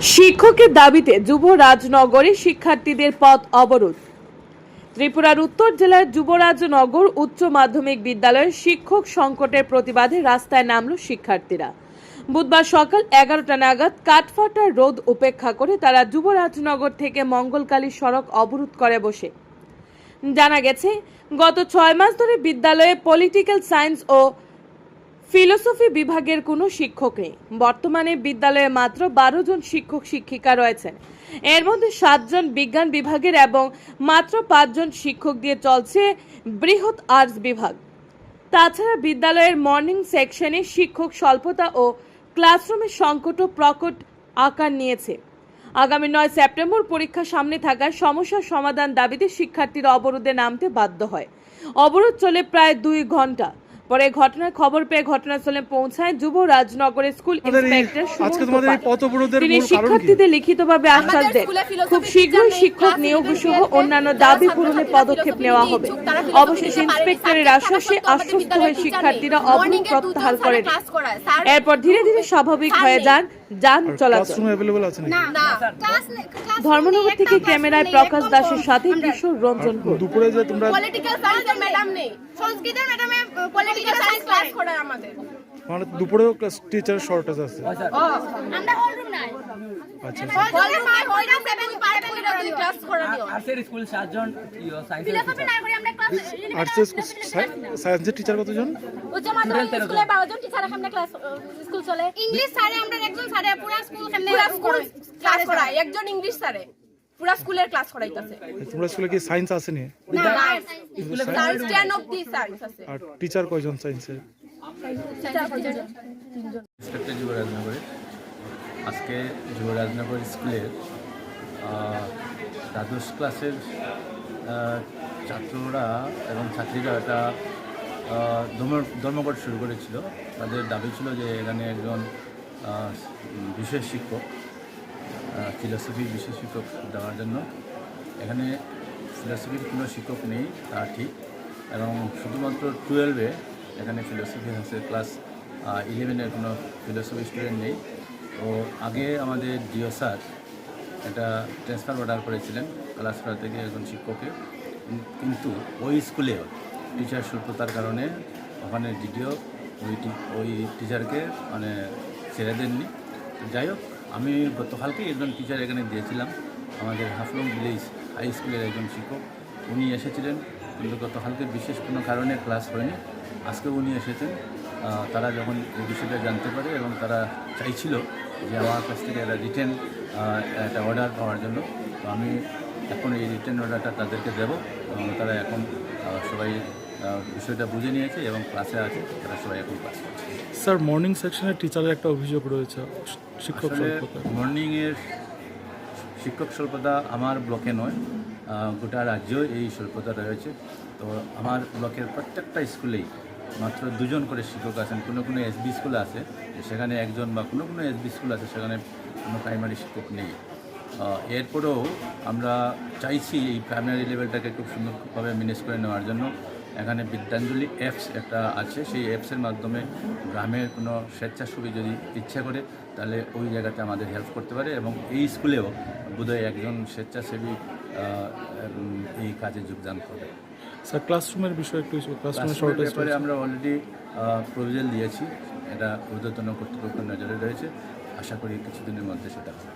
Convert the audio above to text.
শিক্ষকের দাবিতে যুব রাজনগরে শিক্ষার্থীদের পথ অবরোধ। ত্রিপুরার উত্তর জেলার যুবরাজনগর উচ্চ মাধ্যমিক বিদ্যালয়ের শিক্ষক সংকটের প্রতিবাদে রাস্তায় নামল শিক্ষার্থীরা। বুধবার সকাল এগারোটা নাগাদ কাঠফাটা রোদ উপেক্ষা করে তারা যুবরাজনগর থেকে মঙ্গলকালী সড়ক অবরোধ করে বসে। জানা গেছে, গত ছয় মাস ধরে বিদ্যালয়ে পলিটিক্যাল সায়েন্স ও ফিলোসফি বিভাগের কোনো শিক্ষক নেই। বর্তমানে বিদ্যালয়ে মাত্র বারো জন শিক্ষক শিক্ষিকা রয়েছেন। এর মধ্যে সাতজন বিজ্ঞান বিভাগের এবং মাত্র পাঁচজন শিক্ষক দিয়ে চলছে বৃহৎ আর্টস বিভাগ। তাছাড়া বিদ্যালয়ের মর্নিং সেকশনে শিক্ষক স্বল্পতা ও ক্লাসরুমের সংকটও প্রকট আকার নিয়েছে। আগামী নয় সেপ্টেম্বর পরীক্ষা সামনে থাকায় সমস্যার সমাধান দাবিতে শিক্ষার্থীরা অবরোধে নামতে বাধ্য হয়। অবরোধ চলে প্রায় দুই ঘণ্টা পরে ঘটনার খবর পেয়ে ঘটনাস্থলে পৌঁছায় যুব রাজনগরের স্কুল ইন্সপেক্টর তিনি মূল কারণ কি? শিক্ষার্থীদের লিখিতভাবে আশ্বাস দেন। খুব শীঘ্রই শিক্ষক নিয়োগ সহ অন্যান্য দাবি পূরণে পদক্ষেপ নেওয়া হবে। অবশেষে ইন্সপেক্টরের আশ্বাসে আশ্বস্ত হয়ে শিক্ষার্থীরা। অবরোধ প্রত্যাহার করেন এরপর ধীরে ধীরে স্বাভাবিক হয়ে যান। যান চলাচল। ধর্মনগর থেকে ক্যামেরায় প্রকাশ দাসের। সাথে কিশোর রঞ্জন দুপুরে যে তোমরা পলিটিক্যাল science ম্যাডাম নেই। সংস্কৃতের ম্যাডামে পলিটিক্যাল সায়েন্স ক্লাস করায় আমাদের। মানে দুপুরেও ক্লাস টিচার শর্টেজ আছে আমরা হলরুম নাই আচ্ছা হলরুম নাই হলরুম সেভেন পার্ট করে যদি ক্লাস করানিও আর্টসের স্কুল সাতজন ইয়ে, সায়েন্সের ফিলোসফি নাই করে আমরা ক্লাস আর্টসের সায়েন্সের টিচার কতজন উচ্চ মাধ্যমিক স্কুলে 12 জন টিচার এখানে ক্লাস স্কুল চলে ইংলিশ স্যারে আমরা একজন স্যারে পুরো স্কুল ক্লাস করায় একজন ইংলিশ স্যারে পুরো স্কুলের ক্লাস করাইতাছে তোমরা স্কুলে কি সায়েন্স আসেনি না সায়েন্স 10 অফ দি সায়েন্স আছে আর টিচার কয়জন সায়েন্সের ইন্সপেক্টর যুবরাজনগরে, আজকে যুবরাজনগর স্কুলের দ্বাদশ ক্লাসের ছাত্ররা এবং ছাত্রীরা একটা ধর্ম- ধর্মঘট শুরু করেছিল। তাদের দাবি ছিল যে এখানে একজন বিশেষ শিক্ষক ফিলোসফি বিশেষ শিক্ষক দেওয়ার জন্য। এখানে ফিলোসফির কোনো শিক্ষক নেই, তা ঠিক। এবং শুধুমাত্র টুয়েলভে এখানে ফিলোসফি আছে ক্লাস ইলেভেনের কোনো ফিলোসফি স্টুডেন্ট নেই। তো আগে আমাদের ডিও স্যার একটা ট্রান্সফার অর্ডার করেছিলেন ক্লাসপাড়া থেকে একজন শিক্ষককে কিন্তু ওই স্কুলেও টিচার স্বল্পতার কারণে ওখানে ডিডিও ওই ওই টিচারকে মানে ছেড়ে দেননি। যাই হোক, আমি গতকালকে একজন টিচার এখানে দিয়েছিলাম আমাদের হাফলং ভিলেজ হাই স্কুলের একজন শিক্ষক। উনি এসেছিলেন, কিন্তু গতকালকে বিশেষ কোনো কারণে ক্লাস হয়নি। আজকে উনি এসেছেন। তারা যখন এই বিষয়টা জানতে পারে এবং তারা চাইছিল যে আমার কাছ থেকে একটা রিটার্ন একটা অর্ডার পাওয়ার জন্য তো আমি এখন এই রিটার্ন অর্ডারটা তাদেরকে দেবো। এবং তারা এখন সবাই বিষয়টা বুঝে নিয়েছে এবং ক্লাসে আছে তারা সবাই এখন ক্লাস করছে স্যার মর্নিং সেকশনের টিচারের একটা অভিযোগ রয়েছে শিক্ষক মর্নিংয়ের শিক্ষক স্বল্পতা আমার ব্লকে নয় গোটা রাজ্যেও এই স্বল্পতা রয়েছে। তো আমার ব্লকের প্রত্যেকটা স্কুলেই মাত্র দুজন করে শিক্ষক আছেন। কোনো কোনো এসবি স্কুল আছে, সেখানে একজন বা কোনো কোনো এসবি স্কুল আছে, সেখানে কোনো প্রাইমারি শিক্ষক নেই। এরপরেও আমরা চাইছি এই প্রাইমারি লেভেলটাকে খুব সুন্দরভাবে ম্যানেজ করে নেওয়ার জন্য। এখানে বিদ্যাঞ্জলি অ্যাপস একটা আছে, সেই অ্যাপসের মাধ্যমে গ্রামের কোনো স্বেচ্ছাসেবী যদি ইচ্ছা করে, তাহলে ওই জায়গাতে আমাদের হেল্প করতে পারে এবং এই স্কুলেও বোধহয় একজন স্বেচ্ছাসেবী এই কাজে যোগদান করবে। স্যার ক্লাসরুমের বিষয়ে একটু ক্লাসরুমের শর্টেজ ব্যাপারে আমরা অলরেডি প্রভিজন দিয়েছি। এটা ঊর্ধ্বতন কর্তৃপক্ষের নজরে রয়েছে। আশা করি কিছুদিনের মধ্যে সেটা হবে।